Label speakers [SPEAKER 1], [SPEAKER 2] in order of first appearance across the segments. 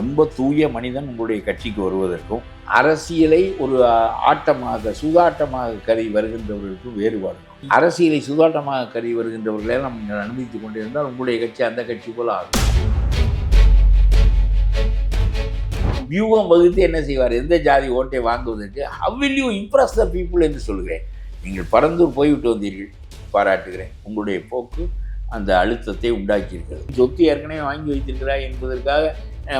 [SPEAKER 1] ரொம்ப தூய மனிதன் உங்களுடைய கட்சிக்கு வருவதற்கும் அரசியலை ஒரு ஆட்டமாக சூதாட்டமாக கருதி வருகின்றவர்களுக்கும் வேறுபாடு. அரசியலை சூதாட்டமாக கருதி வருகின்றவர்களை நாம் நீங்கள் அனுமதித்துக் கொண்டிருந்தால் உங்களுடைய கட்சி அந்த கட்சி போல ஆகும். வியூகம் வகுத்து என்ன செய்வார்? எந்த ஜாதி ஓட்டை வாங்குவதற்கு how will you impress the people என்று சொல்கிறேன் நீங்கள் பறந்தூர் போய்விட்டு வந்தீர்கள் பாராட்டுகிறேன். உங்களுடைய போக்கு அந்த அழுத்தத்தை உண்டாக்கியிருக்கிறது. சொத்து ஏற்கனவே வாங்கி வைத்திருக்கிறாய் என்பதற்காக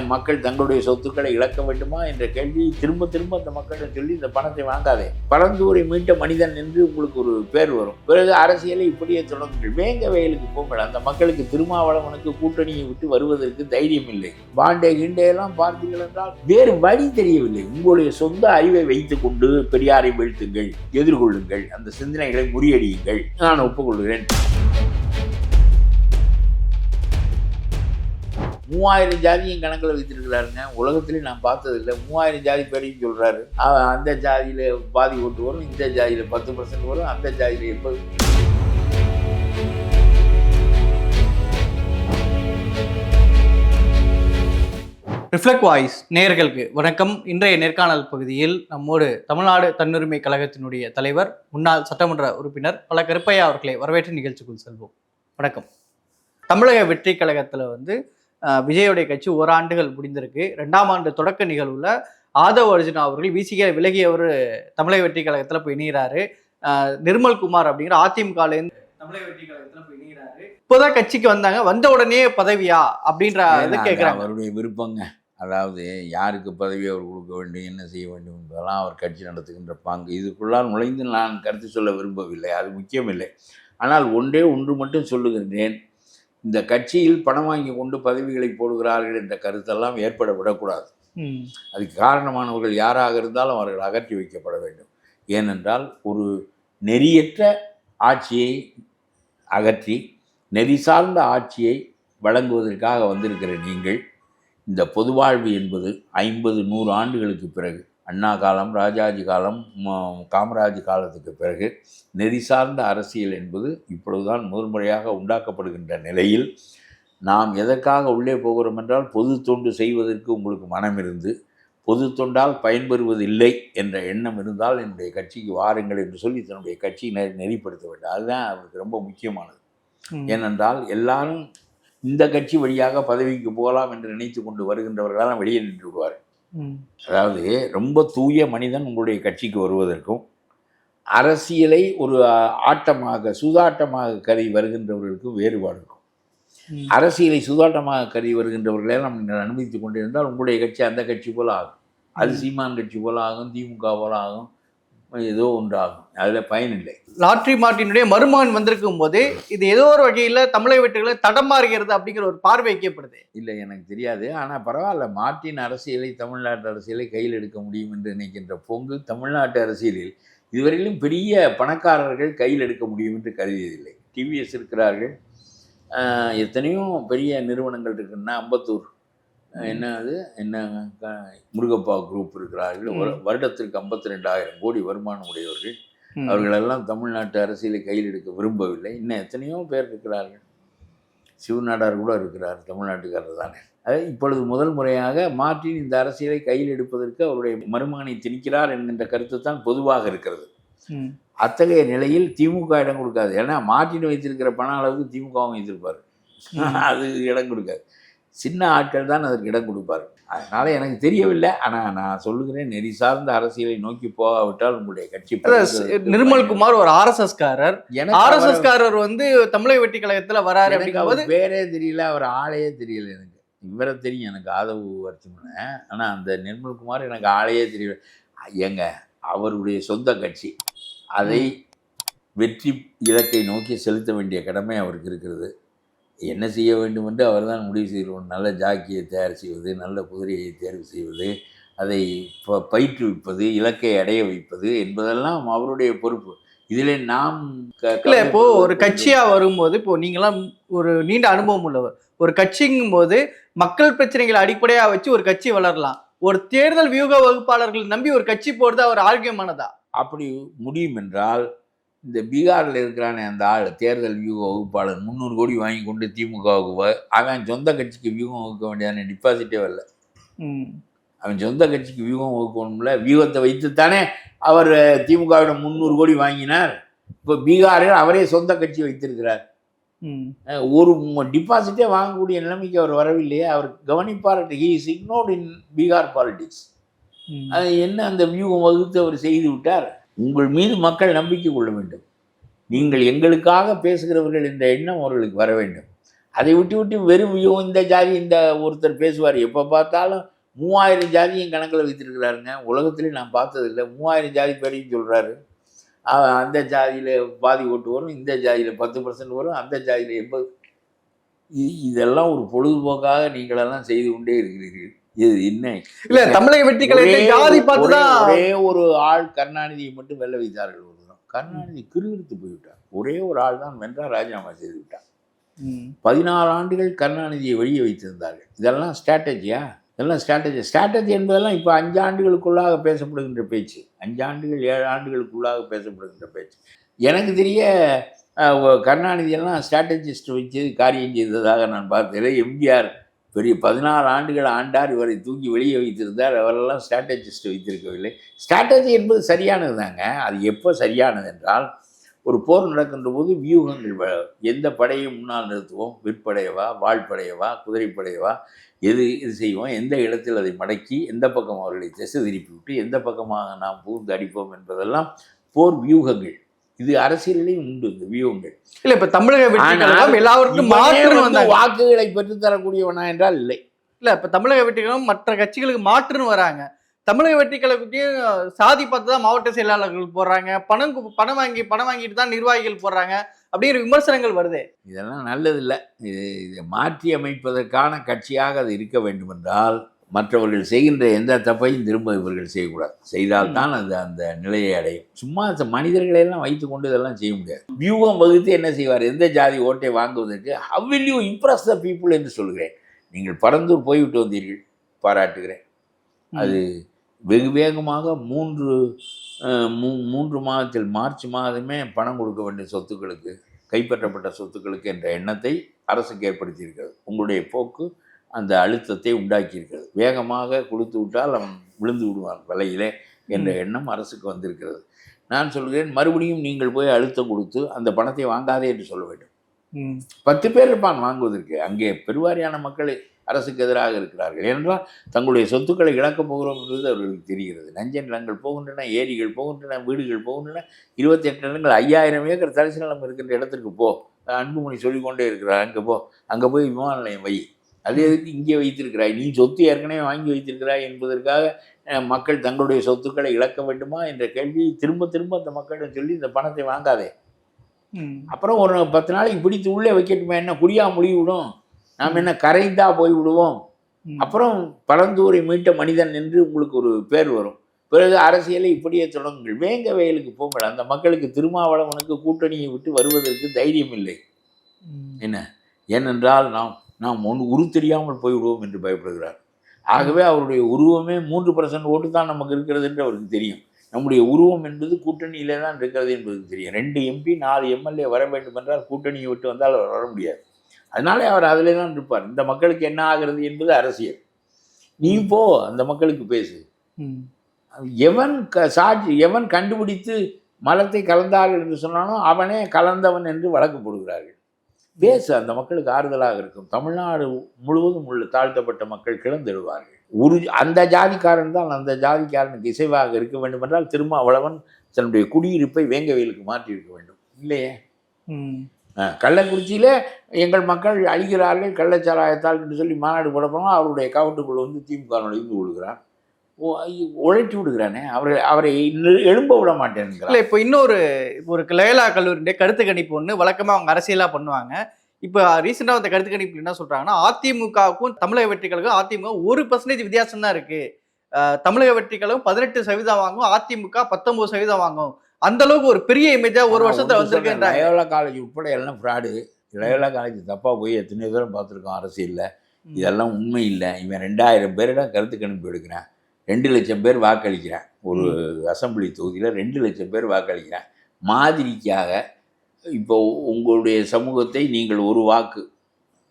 [SPEAKER 1] மக்கள் தங்களுடைய சொத்துக்களை இழக்க வேண்டுமா என்ற கேள்வி. திரும்ப திரும்ப அந்த மக்களிடம் சொல்லி இந்த பணத்தை வாங்காதே. பரந்தூரை மீட்ட மனிதன் என்று உங்களுக்கு ஒரு பேர் வரும். பிறகு அரசியலை இப்படியே தொடங்குங்கள். வேங்க வயலுக்கு போங்கள். அந்த மக்களுக்கு திருமாவளவனுக்கு கூட்டணியை விட்டு வருவதற்கு தைரியம் இல்லை. பாண்டே கிண்டே எல்லாம் பார்த்தீர்கள் என்றால் வேறு வழி தெரியவில்லை. உங்களுடைய சொந்த அறிவை வைத்துக்கொண்டு பெரியாரை வீழ்த்துங்கள் எதிர்கொள்ளுங்கள். அந்த சிந்தனைகளை முறியடியுங்கள். நான் ஒப்புக்கொள்கிறேன். மூவாயிரம் ஜாதியும் கணக்கில் வைத்திருக்கிறாருங்க. உலகத்திலே நான் பார்த்ததில்லை. மூவாயிரம் ஜாதி பேரையும் சொல்கிறாரு அந்த ஜாதியில் பாதி ஓட்டு வரும் இந்த ஜாதியில் பத்து பர்சன்ட் வரும் அந்த ஜாதியில் எண்பது
[SPEAKER 2] ரிஃப்ளெக்ட் வாய்ஸ் நேர்களுக்கு வணக்கம். இன்றைய நேர்காணல் பகுதியில் நம்மோடு தமிழ்நாடு தன்னுரிமை கழகத்தினுடைய தலைவர் முன்னாள் சட்டமன்ற உறுப்பினர் பல கருப்பையா அவர்களை வரவேற்று நிகழ்ச்சிக்குள் செல்வோம். வணக்கம். தமிழக வெற்றி கழகத்தில் வந்து விஜயோடைய கட்சி ஓராண்டுகள் முடிந்திருக்கு. ரெண்டாம் ஆண்டு தொடக்க நிகழ்வுல ஆதவ் அர்ஜுனா அவர்கள் விசிக விலகியவர் தமிழக வெற்றி கழகத்தில் போய் இணைகிறாரு நிர்மல் குமார் அப்படிங்கிற அதிமுகலேருந்து தமிழக வெற்றி கழகத்தில் போய் இணைகிறாரு இப்போதான் கட்சிக்கு வந்தாங்க. வந்த உடனே பதவியா அப்படின்ற இது கேட்குறாங்க
[SPEAKER 1] அவருடைய விருப்பங்க. அதாவது யாருக்கு பதவி அவர் கொடுக்க வேண்டும் என்ன செய்ய வேண்டும் என்பதெல்லாம் அவர் கட்சி நடத்துகின்ற பாங்கு. இதுக்குள்ளால் நுழைந்து நான் கருத்து சொல்ல விரும்பவில்லை. அது முக்கியமில்லை. ஆனால் ஒன்றே ஒன்று மட்டும் சொல்லுகின்றேன். இந்த கட்சியில் பணம் வாங்கி கொண்டு பதவிகளை போடுகிறார்கள் என்ற கருத்தெல்லாம் ஏற்பட விடக்கூடாது. அதுக்கு காரணமானவர்கள் யாராக இருந்தாலும் அவர்கள் அகற்றி வைக்கப்பட வேண்டும். ஏனென்றால் ஒரு நெறியற்ற ஆட்சியை அகற்றி நெறி சார்ந்த ஆட்சியை வழங்குவதற்காக வந்திருக்கிற நீங்கள் இந்த பொதுவாழ்வு என்பது ஐம்பது நூறு ஆண்டுகளுக்கு பிறகு அண்ணா காலம் ராஜாஜி காலம் காமராஜ் காலத்துக்கு பிறகு நெறி சார்ந்த அரசியல் என்பது இப்பொழுதுதான் முதல் முறையாக உண்டாக்கப்படுகின்ற நிலையில் நாம் எதற்காக உள்ளே போகிறோம் என்றால் பொது தொண்டு செய்வதற்கு உங்களுக்கு மனம் இருந்து பொது தொண்டால் பயன்பெறுவதில்லை என்ற எண்ணம் இருந்தால் என்னுடைய கட்சிக்கு வாருங்கள் என்று சொல்லி தன்னுடைய கட்சியை நெ- நெறிப்படுத்த வேண்டும் அதுதான் அவருக்கு ரொம்ப முக்கியமானது. ஏனென்றால் எல்லாரும் இந்த கட்சி வழியாக பதவிக்கு போகலாம் என்று நினைத்து கொண்டு வருகின்றவர்களெல்லாம் வெளியே நின்று விடுவார்
[SPEAKER 2] ம்.
[SPEAKER 1] அதாவது ரொம்ப தூய மனிதன் உங்களுடைய கட்சிக்கு வருவதற்கும் அரசியலை ஒரு ஆட்டமாக சூதாட்டமாக கருதி வருகின்றவர்களுக்கும் வேறுபாடு இருக்கும். அரசியலை சூதாட்டமாக கருதி வருகின்றவர்களை நாம் நீங்கள் அனுமதித்துக் கொண்டிருந்தால் உங்களுடைய கட்சி அந்த கட்சி போல ஆகும். அது சீமான் கட்சி போல ஆகும் திமுக போல ஆகும். ஏதோ ஒன்று ஆகும் அதில் பயனில்லை
[SPEAKER 2] லாட்ரி மார்ட்டினுடைய மருமகன் வந்திருக்கும் போது இது ஏதோ ஒரு வகையில தமிழக வெற்றிகளை தடமாறுகிறது அப்படிங்கிற ஒரு பார்வை வைக்கப்படுது.
[SPEAKER 1] இல்லை எனக்கு தெரியாது. ஆனால் பரவாயில்ல மார்ட்டின் அரசியலை தமிழ்நாட்டு அரசியலை கையில் எடுக்க முடியும் என்று நினைக்கின்ற பொங்கு தமிழ்நாட்டு அரசியலில் இதுவரையிலும் பெரிய பணக்காரர்கள் கையில் எடுக்க முடியும் என்று கருதியதில்லை. டிவிஎஸ் இருக்கிறார்கள். எத்தனையோ பெரிய நிறுவனங்கள் இருக்குன்னா அம்பத்தூர். என்ன அது? என்ன முருகப்பா குரூப் இருக்கிறார்கள். வருடத்திற்கு ஐம்பத்தி ரெண்டாயிரம் கோடி வருமானம் உடையவர்கள். அவர்களெல்லாம் தமிழ்நாட்டு அரசியலை கையில் எடுக்க விரும்பவில்லை. இன்னும் எத்தனையோ பேர் இருக்கிறார்கள். சிவநாடார் கூட இருக்கிறார் தமிழ்நாட்டுக்காரர் தானே. அது இப்பொழுது முதல் முறையாக மார்ட்டின் இந்த அரசியலை கையில் எடுப்பதற்கு அவருடைய மருமகனை திணிக்கிறார் என்கின்ற கருத்து தான் பொதுவாக இருக்கிறது. அத்தகைய நிலையில் திமுக இடம் கொடுக்காது. ஏன்னா மார்ட்டின் வைத்திருக்கிற பண அளவுக்கு திமுகவும் வைத்திருப்பார். அது இடம் கொடுக்காது. சின்ன ஆட்கள் தான் அதற்கு இடம் கொடுப்பார். அதனால எனக்கு தெரியவில்லை. ஆனால் நான் சொல்லுகிறேன் நெறி சார்ந்த அரசியலை நோக்கி போகாவிட்டால் உங்களுடைய கட்சி
[SPEAKER 2] அதான் நிர்மல் குமார் ஒரு ஆர்எஸ்எஸ் காரர்.
[SPEAKER 1] எனக்கு
[SPEAKER 2] ஆர்எஸ்எஸ்
[SPEAKER 1] அவரை-
[SPEAKER 2] காரர் வந்து தமிழக வெற்றி கழகத்துல வராரு அப்படிங்கும்போது
[SPEAKER 1] பேரே தெரியல அவர் ஆளையே தெரியல எனக்கு. இவரை தெரியும் எனக்கு ஆதவு அர்ச்சமனை ஆனால் அந்த நிர்மல்குமார் எனக்கு ஆளையே தெரியல. ஏங்க அவருடைய சொந்த கட்சி. அதை வெற்றி இலக்கை நோக்கி செலுத்த வேண்டிய கடமை அவருக்கு இருக்கிறது. என்ன செய்ய வேண்டும் என்று அவர்தான் முடிவு செய்கிறோம் நல்ல ஜாக்கியை தயார் செய்வது நல்ல குதிரையை தேர்வு செய்வது அதை ப- பயிற்றுவிப்பது இலக்கை அடைய வைப்பது என்பதெல்லாம் அவருடைய பொறுப்பு. இதில் நாம்
[SPEAKER 2] இல்ல இப்போ ஒரு
[SPEAKER 1] கவலைப்படுவதற்கு
[SPEAKER 2] கட்சியா வரும்போது இப்போ நீங்களாம் ஒரு நீண்ட அனுபவம் உள்ளவர். ஒரு கட்சிங்கும் போது மக்கள் பிரச்சனைகளை அடிப்படையா வச்சு ஒரு கட்சி வளரலாம். ஒரு தேர்தல் வியூக வகுப்பாளர்கள் நம்பி ஒரு கட்சி போறது அவர் ஆரோக்கியமானதா?
[SPEAKER 1] அப்படி முடியும் என்றால் இந்த பீகாரில் இருக்கிறானே அந்த ஆள் தேர்தல் வியூக வகுப்பாளர் முந்நூறு கோடி வாங்கி கொண்டு திமுகவுக்கு அவன் சொந்த கட்சிக்கு வியூகம் வகுக்க வேண்டியதானே டிபாசிட்டே வரல.
[SPEAKER 2] ம்.
[SPEAKER 1] அவன் சொந்த கட்சிக்கு வியூகம் வகுக்கணும்ல வியூகத்தை வைத்துத்தானே அவர் திமுகவிடம் முந்நூறு கோடி வாங்கினார். இப்போ பீகாரில் அவரே சொந்த கட்சி வைத்திருக்கிறார். ஒரு டிபாசிட்டே வாங்கக்கூடிய நிலைமைக்கு அவர் வரவில்லையே அவர் கவனிப்பார் he is ignored in Bihar politics. அது என்ன அந்த வியூகம் வகுத்து அவர் செய்து விட்டார்? உங்கள் மீது மக்கள் நம்பிக்கை கொள்ள வேண்டும். நீங்கள் எங்களுக்காக பேசுகிறவர்கள் என்ற எண்ணம் அவர்களுக்கு வர வேண்டும். அதை விட்டு விட்டு வெறும் ஐயோ இந்த ஜாதி இந்த ஒருத்தர் பேசுவார். எப்போ பார்த்தாலும் மூவாயிரம் ஜாதியும் கணக்கில் வைத்திருக்கிறாருங்க. உலகத்திலே நான் பார்த்ததில்லை. மூவாயிரம் ஜாதி பேரையும் சொல்கிறாரு அந்த ஜாதியில் பாதி ஓட்டு வரும் இந்த ஜாதியில் பத்து பர்சன்ட் வரும் அந்த ஜாதியில் எண்பது. இதெல்லாம் ஒரு பொழுதுபோக்காக நீங்களெல்லாம் செய்து கொண்டே இருக்கிறீர்கள். இது என்ன?
[SPEAKER 2] இல்ல தமிழக வெற்றி
[SPEAKER 1] ஒரே
[SPEAKER 2] ஜாதி
[SPEAKER 1] ஒரு-
[SPEAKER 2] பார்த்து தான்
[SPEAKER 1] ஒரே- ஒரே ஆள் கருணாநிதியை மட்டும் வெல்ல வைத்தார்கள் ஒரு தினம் கருணாநிதி கிருவிருத்து போய்விட்டார். ஒரே ஒரு ஆள் தான் வென்றார் ராஜினாமா செய்து விட்டார். பதினாறு ஆண்டுகள் கருணாநிதியை வெளியே வைத்திருந்தார்கள். இதெல்லாம் ஸ்ட்ராட்டஜியா? இதெல்லாம் ஸ்ட்ராட்டஜி ஸ்ட்ராட்டஜி என்பதெல்லாம் இப்போ அஞ்சு ஆண்டுகளுக்குள்ளாக பேசப்படுகின்ற பேச்சு. அஞ்சு ஆண்டுகள் ஏழு ஆண்டுகளுக்குள்ளாக பேசப்படுகின்ற பேச்சு. எனக்கு தெரிய அஹ், ஒ- கருணாநிதி எல்லாம் ஸ்ட்ராட்டஜிஸ்ட் வச்சு காரியம் செய்ததாக நான் பார்த்தேன் எம்ஜிஆர் பெரிய பதினாறு ஆண்டுகள் ஆண்டார் இவரை தூக்கி வெளியே வைத்திருந்தார். அவரெல்லாம் ஸ்ட்ராட்டஜிஸ்ட் வைத்திருக்கவில்லை. ஸ்ட்ராட்டஜி என்பது சரியானது தாங்க அது எப்போ சரியானது என்றால் ஒரு போர் நடக்கின்ற போது வியூகங்கள் எந்த படையை முன்னால் நிறுத்துவோம்? விற்படையவா? வாழ்படையவா குதிரைப்படையவா? எது இது செய்வோம்? எந்த இடத்தில் அதை மடக்கி எந்த பக்கம் அவர்களை திசை திருப்பி விட்டு எந்த பக்கமாக நாம் புகுந்து அடிப்போம் என்பதெல்லாம் போர் வியூகங்கள். இது அரசியலிலையும் உண்டு இந்த வியூகங்கள்.
[SPEAKER 2] இல்ல இப்ப தமிழக வெற்றி கழகம் எல்லாவருக்கும்
[SPEAKER 1] இவனே
[SPEAKER 2] மாற்று
[SPEAKER 1] வந்து வாக்குகளை பெற்றுத்தரக்கூடியவனா என்றால் இல்லை.
[SPEAKER 2] இல்ல இப்ப தமிழக வெற்றி கழகம் மற்ற கட்சிகளுக்கு மாற்றுன்னு வராங்க. தமிழக வெற்றி கழகத்தையும் சாதி பார்த்து தான் மாவட்ட செயலாளர்கள் போடுறாங்க. பணம் பணம் வாங்கி பணம் வாங்கிட்டு தான் நிர்வாகிகள் போடுறாங்க. அப்படிங்கிற விமர்சனங்கள் வருது.
[SPEAKER 1] இதெல்லாம் நல்லதில்லை. இது இதை மாற்றி அமைப்பதற்கான கட்சியாக அது இருக்க வேண்டுமென்றால் மற்றவர்கள் செய்கின்ற எந்த தப்பையும் திரும்ப இவர்கள் செய்யக்கூடாது. செய்தால்தான் அது அந்த நிலையை அடையும். சும்மா இந்த மனிதர்களை எல்லாம் வைத்து கொண்டு இதெல்லாம் செய்ய முடியாது. வியூகம் வகுத்து என்ன செய்வார்? எந்த ஜாதி ஓட்டை வாங்குவதற்கு how will you impress the people? என்று சொல்கிறேன். நீங்கள் பரந்தூர் போய்விட்டு வந்தீர்கள். பாராட்டுகிறேன். அது வெகு வேகமாக மூன்று மூ- மூன்று மாதத்தில் மார்ச் மாதமே பணம் கொடுக்க வேண்டிய சொத்துக்களுக்கு கைப்பற்றப்பட்ட சொத்துக்களுக்கு என்ற எண்ணத்தை அரசுக்கு ஏற்படுத்தியிருக்கிறது. உங்களுடைய போக்கு அந்த அழுத்தத்தை உண்டாக்கியிருக்கிறது. வேகமாக கொடுத்து விட்டால் அவன் விழுந்து விடுவான் விலையிலே என்ற எண்ணம் அரசுக்கு வந்திருக்கிறது. நான் சொல்கிறேன் மறுபடியும் நீங்கள் போய் அழுத்தம் கொடுத்து அந்த பணத்தை வாங்காதே என்று சொல்ல வேண்டும். பத்து பேர் இருப்பான் வாங்குவதற்கு. அங்கே பெருவாரியான மக்கள் அரசுக்கு எதிராக இருக்கிறார்கள். ஏனென்றால் தங்களுடைய சொத்துக்களை இழக்கப் போகிறோம் என்பது அவர்களுக்கு தெரிகிறது. நஞ்ச நிலங்கள் போகின்றன ஏரிகள் போகின்றன வீடுகள் போகின்றன. இருபத்தெட்டு நிலங்கள் ஐயாயிரம் ஏக்கர் தரிசு நிலம் இருக்கின்ற இடத்திற்கு போ. அன்புமணி சொல்லிக்கொண்டே இருக்கிறார் அங்கே போ அங்கே போய் விமான நிலையம் வை. அது எதுக்கு இங்கே வைத்திருக்கிறாய். நீ சொத்து ஏற்கனவே வாங்கி வைத்திருக்கிறாய் என்பதற்காக மக்கள் தங்களுடைய சொத்துக்களை இழக்க வேண்டுமா என்ற கேள்வியை திரும்ப திரும்ப அந்த மக்களிடம் சொல்லி இந்த பணத்தை வாங்காதே. அப்புறம் ஒரு பத்து நாளைக்கு பிடித்து உள்ளே வைக்கட்டுமே என்ன குடியா முடிவிடும் நாம் என்ன கரைந்தா போய் விடுவோம். அப்புறம் பரந்தூரை மீட்ட மனிதன் என்று உங்களுக்கு ஒரு பேர் வரும். பிறகு அரசியலை இப்படியே தொடங்குங்கள். வேங்க வயலுக்கு போங்கள். அந்த மக்களுக்கு திருமாவளவனுக்கு கூட்டணியை விட்டு வருவதற்கு தைரியம் இல்லை.
[SPEAKER 2] ம்.
[SPEAKER 1] ஏனென்றால் நாம் நாம் ஒன்று உரு தெரியாமல் போய்விடுவோம் என்று பயப்படுகிறார். ஆகவே அவருடைய உருவமே மூன்று பர்சன்ட் ஓட்டு தான் நமக்கு இருக்கிறது என்று அவருக்கு தெரியும். நம்முடைய உருவம் என்பது கூட்டணியிலே தான் இருக்கிறது என்பது தெரியும். ரெண்டு எம்பி நாலு எம்எல்ஏ வர வேண்டும் என்றால் கூட்டணியை விட்டு வந்தால் அவர் வர முடியாது. அதனாலே அவர் அதிலே தான் இருப்பார். இந்த மக்களுக்கு என்ன ஆகிறது என்பது அரசியல். நீ போ அந்த மக்களுக்கு பேசு. எவன் க சாட்சி எவன் கண்டுபிடித்து மலத்தை கலந்தார்கள் என்று சொன்னானோ அவனே கலந்தவன் என்று வழக்கு போடுகிறார்கள். பேசு அந்த மக்களுக்கு ஆறுதலாக இருக்கும். தமிழ்நாடு முழுவதும் உள்ள தாழ்த்தப்பட்ட மக்கள் கிளந்தெழுவார்கள் ஒரு அந்த ஜாதிக்காரன் தான் அந்த ஜாதிக்காரனுக்கு இசைவாக இருக்க வேண்டும் என்றால் திருமாவளவன் தன்னுடைய குடியிருப்பை வேங்கவேலுக்கு மாற்றி இருக்க வேண்டும். இல்லையே? கள்ளக்குறிச்சியிலே எங்கள் மக்கள் அழிகிறார்கள் கள்ளச்சாராயத்தால் என்று சொல்லி மாநாடு போடப்போனால் அவருடைய கவுண்டுக்குள் வந்து திமுக நுழைந்து விடுகிறான் உழைத்து விடுகிறானே. அவரை அவரை எழும்ப விட மாட்டேன்கிறான்
[SPEAKER 2] இல்ல இப்போ இன்னொரு ஒரு லயலா கல்லூரியுடைய கருத்து கணிப்பு ஒன்று வழக்கமா அவங்க அரசியலா பண்ணுவாங்க. இப்போ ரீசெண்டாக வந்த கருத்து கணிப்பு என்ன சொல்றாங்கன்னா அதிமுகவுக்கும் தமிழக வெற்றி கழகம் அதிமுக ஒரு பர்சன்டேஜ் வித்தியாசம் தான் இருக்கு. அஹ் தமிழக வெற்றி கழகம் பதினெட்டு சதவீதம் வாங்கும் அதிமுக பத்தொன்பது சதவீதம் வாங்கும். அந்த அளவுக்கு ஒரு பெரிய இமேஜா ஒரு வருஷத்துல வந்திருக்குன்றாங்க
[SPEAKER 1] லயோலா காலேஜ் உட்பட எல்லாம் ஃப்ராடு லயோலா காலேஜ் தப்பாக போய் எத்தனையோ தூரம் பார்த்துருக்கோம் அரசியலில். இதெல்லாம் உண்மை இல்லை. இவன் ரெண்டாயிரம் பேரிடம் கருத்து கணிப்பு எடுக்கிறான். ரெண்டு லட்சம் பேர் வாக்களிக்கிறான் ஒரு அசெம்பிளி தொகுதியில் ரெண்டு லட்சம் பேர் வாக்களிக்கிறான் மாதிரிக்காக இப்போ உங்களுடைய சமூகத்தை நீங்கள் ஒரு வாக்கு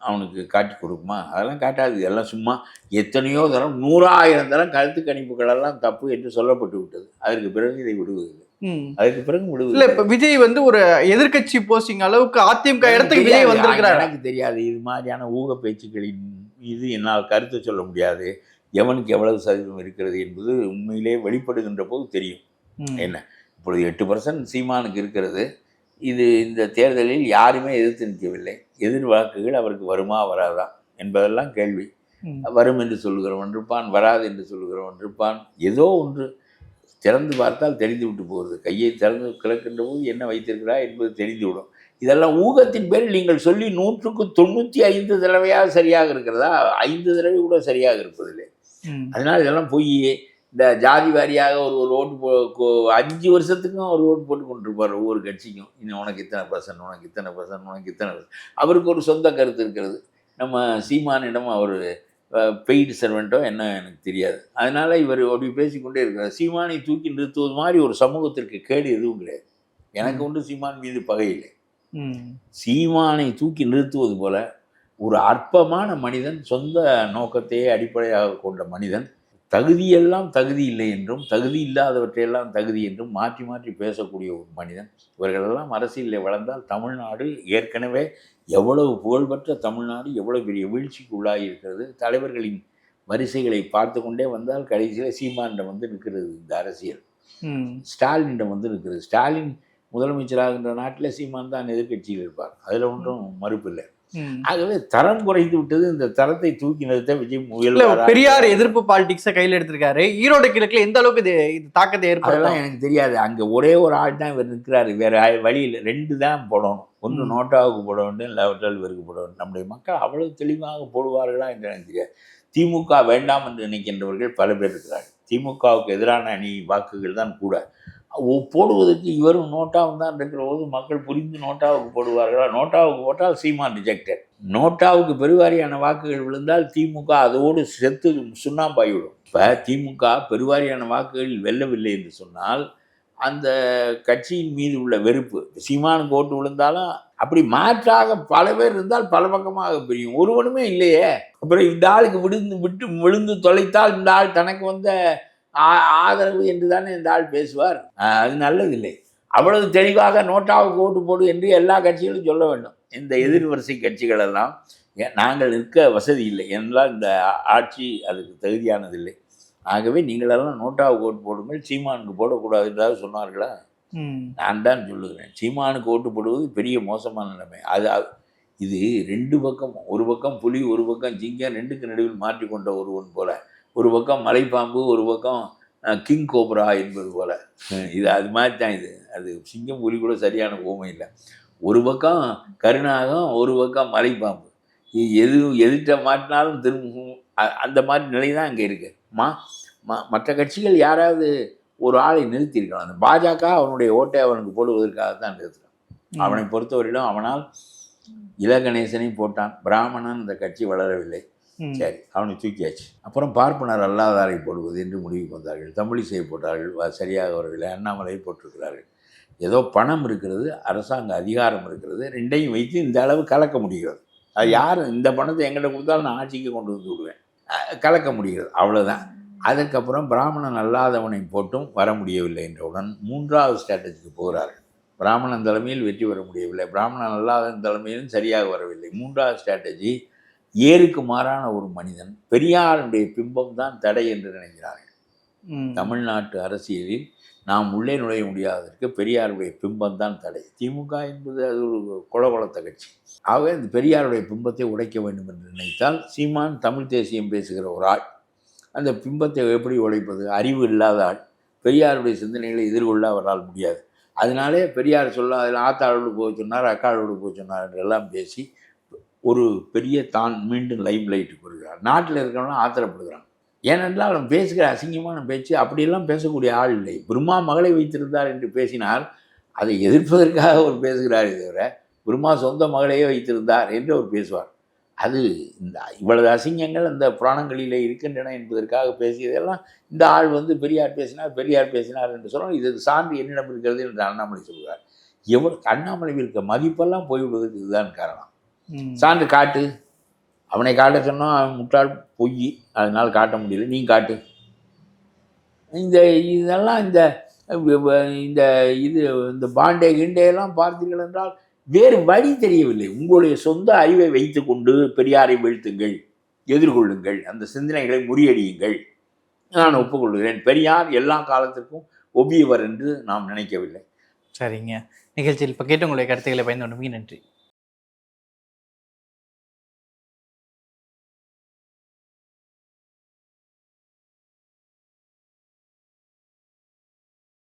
[SPEAKER 1] அவனுக்கு காட்டி கொடுக்குமா? அதெல்லாம் காட்டாது. இதெல்லாம் சும்மா எத்தனையோ தரம் நூறாயிரம் தரம் கருத்து கணிப்புகளெல்லாம் தப்பு என்று சொல்லப்பட்டு விட்டது. அதற்கு பிறகு இதை விடுவதில்லை.
[SPEAKER 2] ம்.
[SPEAKER 1] அதுக்கு பிறகு
[SPEAKER 2] இல்ல
[SPEAKER 1] விடுவதில்லை
[SPEAKER 2] இப்ப விஜய் வந்து ஒரு எதிர்க்கட்சி போஸ்டிங் அளவுக்கு அதிமுக இடத்துக்கு விஜய். வந்திருக்கிறாரு.
[SPEAKER 1] எனக்கு தெரியாது. இது மாதிரியான ஊக பேச்சுக்களின் இது என்னால் கருத்து சொல்ல முடியாது. எவனுக்கு எவ்வளவு சதவீதம் இருக்கிறது என்பது உண்மையிலே வெளிப்படுகின்ற போது தெரியும். என்ன? இப்பொழுது எட்டு பர்சன்ட் சீமானுக்கு இருக்கிறது. இது இந்த தேர்தலில் யாருமே எதிர்த்து நிற்கவில்லை. எதிர் வாக்குகள் அவருக்கு வருமா வராதா என்பதெல்லாம் கேள்வி. வரும் என்று சொல்லுகிறவன் இருப்பான் வராது என்று சொல்லுகிறவன் இருப்பான். ஏதோ ஒன்று திறந்து பார்த்தால் தெரிந்து விட்டு போகிறது. கையை திறந்து கிடக்கின்ற போது என்ன வைத்திருக்கிறாய் என்பது தெரிந்துவிடும் இதெல்லாம் ஊகத்தின் பேரில் நீங்கள் சொல்லி நூற்றுக்கு தொண்ணூற்றி ஐந்து தடவையாக சரியாக இருக்கிறதா? ஐந்து தடவை கூட சரியாக இருப்பதில்லை. அதனால் இதெல்லாம் பொய் இந்த ஜாதி வாரியாக ஒரு ஒரு ஓட்டு போ கோ- அஞ்சு வருஷத்துக்கும் ஒரு ஓட்டு போட்டு கொண்டிருப்பார் ஒவ்வொரு கட்சிக்கும். இன்னும் உனக்கு இத்தனை பர்சன்ட் உனக்கு இத்தனை பர்சன்ட் உனக்கு இத்தனை. அவருக்கு ஒரு சொந்த கருத்து இருக்கிறது. நம்ம சீமானிடம் அவர் பெய்டு சர்வெண்ட்டோ என்ன எனக்கு தெரியாது. அதனால இவர் அப்படி பேசிக்கொண்டே இருக்கிறார். சீமானை தூக்கி நிறுத்துவது மாதிரி ஒரு சமூகத்திற்கு கேடு எதுவும் கிடையாது. எனக்கு ஒன்று சீமான் மீது பகை இல்லை.
[SPEAKER 2] ம்.
[SPEAKER 1] சீமானை தூக்கி நிறுத்துவது போல ஒரு அற்பமான மனிதன் சொந்த நோக்கத்தையே அடிப்படையாக கொண்ட மனிதன் தகுதியெல்லாம் தகுதி இல்லை என்றும் தகுதி இல்லாதவற்றையெல்லாம் தகுதி என்றும் மாற்றி மாற்றி பேசக்கூடிய ஒரு மனிதன். இவர்களெல்லாம் அரசியலில் வளர்ந்தால் தமிழ்நாடு ஏற்கனவே எவ்வளவு புகழ்பெற்ற தமிழ்நாடு எவ்வளவு பெரிய வீழ்ச்சிக்கு உள்ளாகி இருக்கிறது. தலைவர்களின் வரிசைகளை பார்த்து கொண்டே வந்தால் கடைசியில் சீமானிடம் வந்து நிற்கிறது இந்த அரசியல். ஸ்டாலினிடம் வந்து இருக்கிறது ஸ்டாலின் முதலமைச்சராகின்ற நாட்டில் சீமான் தான் எதிர்க்கட்சியில் இருப்பார். அதில் ஒன்றும் மறுப்பு இல்லை. ஆகவே தரம் குறைந்து விட்டது. இந்த தரத்தை தூக்கி நிறுத்த விஜய்
[SPEAKER 2] இல்ல
[SPEAKER 1] முயல்வாரா?
[SPEAKER 2] பெரியார் எதிர்ப்பு பாலிடிக்ஸ கையில எடுத்திருக்காரு. ஈரோடு கிழக்குல எந்த அளவுக்கு இது இது தாக்கத்தை ஏற்படுத்தும்?
[SPEAKER 1] எனக்கு தெரியாது. அங்கே ஒரே ஒரு ஆள் தான் இவர் நிற்கிறாரு. வேற ஆள் வழி இல்லை. ரெண்டு தான் போடணும். ஒன்று. நோட்டாவுக்கு போட வேண்டும் இல்லாவிட்டால் இவருக்கு போட வேண்டும். நம்முடைய மக்கள் அவ்வளவு தெளிவாக போடுவார்களா என்று எனக்கு தெரியாது. திமுக வேண்டாம் என்று நினைக்கின்றவர்கள் பல பேர் இருக்கிறார்கள். திமுகவுக்கு எதிரான அணி வாக்குகள் தான் கூட. போடுவதற்கு இவரும் நோட்டாவும் தான் இருக்கிற போது மக்கள் புரிந்து நோட்டாவுக்கு போடுவார்களா? நோட்டாவுக்கு போட்டால் சீமான் ரிஜெக்டட் நோட்டாவுக்கு பெருவாரியான வாக்குகள் விழுந்தால் திமுக அதோடு செத்து சுண்ணாம்பாகிவிடும். இப்போ திமுக பெருவாரியான வாக்குகள் வெல்லவில்லை என்று சொன்னால் அந்த கட்சியின் மீது உள்ள வெறுப்பு சீமானுக்கு ஓட்டு விழுந்தாலும் அப்படி மாற்றாக பல பேர் இருந்தால் பல பக்கமாக பிரியும். ஒருவனுமே இல்லையே. அப்புறம் இந்த ஆளுக்கு விழுந்து விட்டு விழுந்து தொலைத்தால் இந்த ஆள் தனக்கு வந்த ஆதரவு என்று தானே இந்த ஆள் பேசுவார்? அது நல்லதில்லை. அவ்வளவு தெளிவாக நோட்டாவுக்கு ஓட்டு போடு என்று எல்லா கட்சிகளும் சொல்ல வேண்டும். இந்த எதிர்வரிசை கட்சிகள் எல்லாம் ஏ- நாங்கள் இருக்க வசதி இல்லை என்றால் இந்த ஆட்சி அதுக்கு தகுதியானதில்லை. ஆகவே நீங்களெல்லாம் நோட்டாவுக்கு ஓட்டு போடுங்கள் சீமானுக்கு போடக்கூடாது என்றாவது சொன்னார்களா. நான் தான் சொல்லுகிறேன். சீமானுக்கு ஓட்டு போடுவது பெரிய மோசமான நிலைமை. அது இது ரெண்டு பக்கம் ஒரு பக்கம் புலி ஒரு பக்கம் சிங்கம் ரெண்டுக்கு நடுவில் மாற்றிக்கொண்ட ஒருவன் போல. ஒரு பக்கம் மலைப்பாம்பு ஒரு பக்கம் கிங் கோப்ரா என்பது போல. இது அது மாதிரி தான் இது. அது சிங்கம் புலி கூட சரியான கோமை இல்லை. ஒரு பக்கம் கருணாகம் ஒரு பக்கம் மலைப்பாம்பு. எது எதிர்த்த மாட்டினாலும் திரும்பவும் அந்த மாதிரி நிலை தான் அங்கே இருக்கு. மா ம- மற்ற கட்சிகள் யாராவது ஒரு ஆளை நிறுத்தியிருக்கலாம். அந்த பாஜக அவனுடைய ஓட்டை அவனுக்கு போடுவதற்காக தான் நிறுத்துறான் அவனை பொறுத்தவரையிலும் அவனால் இளகணேசனை போட்டான். பிராமணன் இந்த கட்சி வளரவில்லை. சரி அவனை தூக்கியாச்சு. அப்புறம் பார்ப்பனர் அல்லாதாரை போடுவது என்று முடிவுக்கு வந்தார்கள். தமிழிசையை போட்டார்கள். சரியாக வரவில்லை அண்ணாமலை போட்டிருக்கிறார்கள். ஏதோ பணம் இருக்கிறது அரசாங்க அதிகாரம் இருக்கிறது ரெண்டையும் வைத்து இந்த அளவு கலக்க முடிகிறது. அது யார்? இந்த பணத்தை எங்கிட்ட கொடுத்தாலும் நான் ஆட்சிக்கு கொண்டு வந்து விடுவேன். கலக்க முடிகிறது. அவ்வளோதான் அதுக்கப்புறம் பிராமணன் அல்லாதவனை போட்டும் வர முடியவில்லை என்றவுடன் மூன்றாவது ஸ்ட்ராட்டஜிக்கு போகிறார்கள். பிராமணன் தலைமையில் வெற்றி பெற முடியவில்லை. பிராமணன் அல்லாதவன் தலைமையிலும் சரியாக வரவில்லை. மூன்றாவது ஸ்ட்ராட்டஜி ஏருக்கு மாறான ஒரு மனிதன் பெரியாருடைய பிம்பம் தான் தடை என்று நினைக்கிறார்கள். தமிழ்நாட்டு அரசியலில் நாம் உள்ளே நுழைய முடியாததற்கு பெரியாருடைய பிம்பம் தான் தடை. திமுக என்பது அது ஒரு கொலகொலத்த கட்சி. ஆகவே இந்த பெரியாருடைய பிம்பத்தை உடைக்க வேண்டும் என்று நினைத்தால் சீமான் தமிழ் தேசியம் பேசுகிற ஒரு ஆள். அந்த பிம்பத்தை எப்படி உடைப்பது? அறிவு இல்லாத ஆள். பெரியாருடைய சிந்தனைகளை எதிர்கொள்ள அவரால் முடியாது. அதனாலே பெரியார் சொல்ல அதில் ஆத்தாளோடு போக சொன்னார் அக்காளோடு போக சொன்னார் என்றெல்லாம் பேசி ஒரு பெரிய தான் மீண்டும் லைம் லைட்டுக்கு வருகிறார் நாட்டில் இருக்கிறவங்களாம் ஆத்திரப்படுகிறான் ஏனென்றால் அவன் பேசுகிற அசிங்கமான பேச்சு அப்படியெல்லாம் பேசக்கூடிய ஆள் இல்லை. பிரம்மா மகளை வைத்திருந்தார் என்று பேசினார் அதை எதிர்ப்பதற்காக அவர் பேசுகிறாரே தவிர பிரம்மா சொந்த மகளையே வைத்திருந்தார் என்று அவர் பேசுவார். அது இந்த இவ்வளவு அசிங்கங்கள் அந்த புராணங்களிலே இருக்கின்றன என்பதற்காக பேசியதெல்லாம் இந்த ஆள் வந்து பெரியார் பேசினார் பெரியார் பேசினார் என்று சொன்னால் இது சான்று என்னிடம் இருக்கிறது என்று அண்ணாமலை சொல்கிறார் எவ்வளோ அண்ணாமலை இருக்க மதிப்பெல்லாம் போய்விடுவதற்கு இதுதான் காரணம். சான்று காட்டு. அவனை காட்ட சொன்னோம் அவன் முட்டாள் பொய். அதனால் காட்ட முடியல. நீ காட்டு. இந்த இதெல்லாம் இந்த இந்த இது இந்த பாண்டே கிண்டே எல்லாம் பார்த்தீர்கள் என்றால் வேறு வழி தெரியவில்லை. உங்களுடைய சொந்த அறிவை வைத்துக்கொண்டு பெரியாரை வீழ்த்துங்கள் எதிர்கொள்ளுங்கள் அந்த சிந்தனைகளை முறியடியுங்கள். நான் ஒப்புக்கொள்கிறேன். பெரியார் எல்லா காலத்திற்கும் ஒவ்வியவர் என்று நாம் நினைக்கவில்லை.
[SPEAKER 2] சரிங்க. நிகழ்ச்சியில் இப்போ கேட்டு உங்களுடைய கருத்துக்களை பயந்து கொண்டு நன்றி.